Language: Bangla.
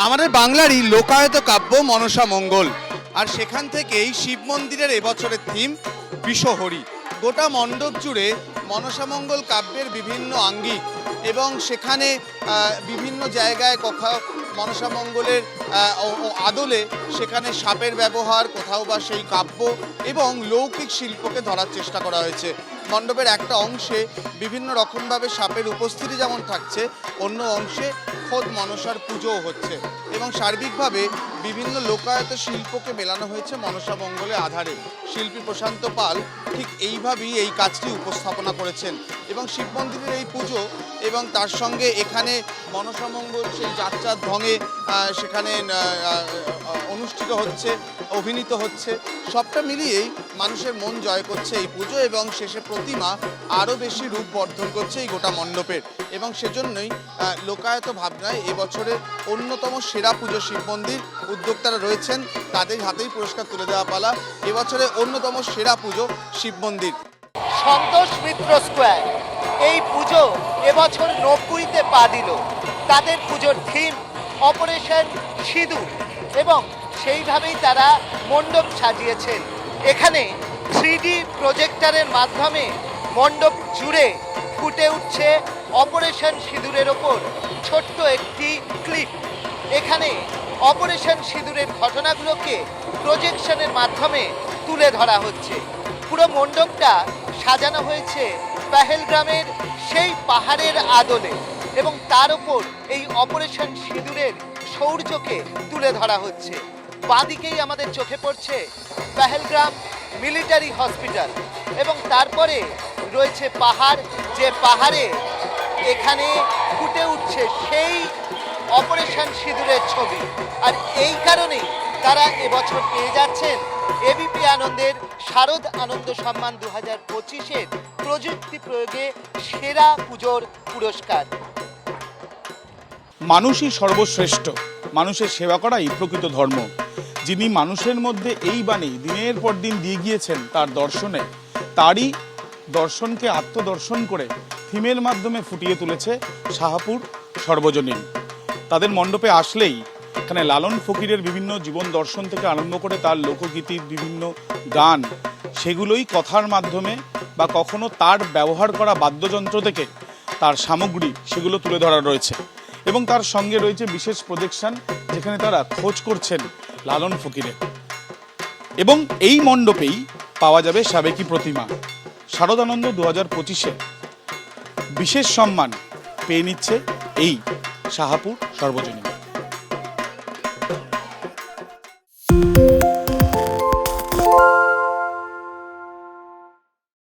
আমাদের বাংলারই লোকায়ত কাব্য মনসা মঙ্গল। আর সেখান থেকেই শিব মন্দিরের এবছরের থিম বিষহরি গোটা মণ্ডপ জুড়ে মনসামঙ্গল কাব্যের বিভিন্ন আঙ্গিক এবং সেখানে বিভিন্ন জায়গায় কোথাও মনসা মঙ্গলের আহ, ও- ও আদলে সেখানে সাপের ব্যবহার কোথাও বা সেই কাব্য এবং লৌকিক শিল্পকে ধরার চেষ্টা করা হয়েছে। মণ্ডপের একটা অংশে বিভিন্ন রকমভাবে সাপের উপস্থিতি যেমন থাকছে, অন্য অংশে খোদ মনসার পুজোও হচ্ছে এবং সার্বিকভাবে বিভিন্ন লোকায়ত শিল্পকে মেলানো হয়েছে মনসা মঙ্গলে আধারে। শিল্পী প্রশান্ত পাল ঠিক এইভাবেই এই কাজটি উপস্থাপনা করেছেন এবং শিব মন্দিরের এই পুজো এবং তার সঙ্গে এখানে মনসা মঙ্গল সেই যাত্রার ঢঙে সেখানে অনুষ্ঠিত হচ্ছে, অভিনীত হচ্ছে, সবটা মিলিয়েই মানুষের মন জয় করছে এই পুজো এবং শেষে প্রতিমা আরও বেশি রূপ বর্ধন করছে এই গোটা মণ্ডপের। এবং সেজন্যই লোকায়ত ভাবনায় এবছরের অন্যতম সেরা পুজো শিব মন্দির উদ্যোক্তারা রয়েছেন, তাদের হাতেই পুরস্কার তুলে দেওয়া পালা। এবছরের অন্যতম সেরা পুজো শিব মন্দির। সন্তোষ মিত্র স্কোয়ার, এই পুজো এবছর নব্বইতে পা দিল। তাদের পুজোর থিম অপারেশন সিঁদুর এবং সেইভাবেই তারা মণ্ডপ সাজিয়েছেন। এখানে থ্রি প্রজেক্টরের মাধ্যমে মণ্ডপ জুড়ে ফুটে উঠছে অপারেশন সিঁদুরের ওপর ছোট্ট একটি ক্লিপ। এখানে অপারেশন সিঁদুরের ঘটনাগুলোকে প্রজেকশনের মাধ্যমে তুলে ধরা হচ্ছে। পুরো মণ্ডপটা সাজানো হয়েছে পেহেলগ্রামের সেই পাহাড়ের আদলে এবং তার ওপর এই অপারেশন সিঁদুরের শৌর্যকে তুলে ধরা হচ্ছে। বাঁদিকেই আমাদের চোখে পড়ছে পেহেলগ্রাম মিলিটারি হসপিটাল এবং তারপরে রয়েছে পাহাড়, যে পাহাড়ে এখানে ফুটে উঠছে সেই অপারেশন সিঁদুরের ছবি। আর এই কারণেই তারা এবছর পেয়ে যাচ্ছেন এবিপি আনন্দের শারদ আনন্দ সম্মান দু হাজার পঁচিশের প্রযুক্তি প্রয়োগে সেরা পুজোর পুরস্কার। মানুষই সর্বশ্রেষ্ঠ। মানুষের সেবা করাই প্রকৃত ধর্ম। যিনি মানুষের মধ্যে এই বাণী দিনের পর দিন দিয়ে গিয়েছেন তার দর্শনে, তারই দর্শনকে আত্মদর্শন করে থিমের মাধ্যমে ফুটিয়ে তুলেছে শাহাপুর সর্বজনীন। তাদের মণ্ডপে আসলেই এখানে লালন ফকিরের বিভিন্ন জীবন দর্শন থেকে আরম্ভ করে তার লোকগীতির বিভিন্ন গান, সেগুলোই কথার মাধ্যমে বা কখনো তার ব্যবহার করা বাদ্যযন্ত্র থেকে তার সামগ্রী সেগুলো তুলে ধরা রয়েছে। এবং তার সঙ্গে রয়েছে বিশেষ প্রজেকশন যেখানে তারা খোঁজ করছেন লালন ফকিরের। এবং এই মণ্ডপেই পাওয়া যাবে সাবেকি প্রতিমা। শারদানন্দ দু হাজার পঁচিশে বিশেষ সম্মান পেয়ে নিচ্ছে এই শাহাপুর সর্বজনীন।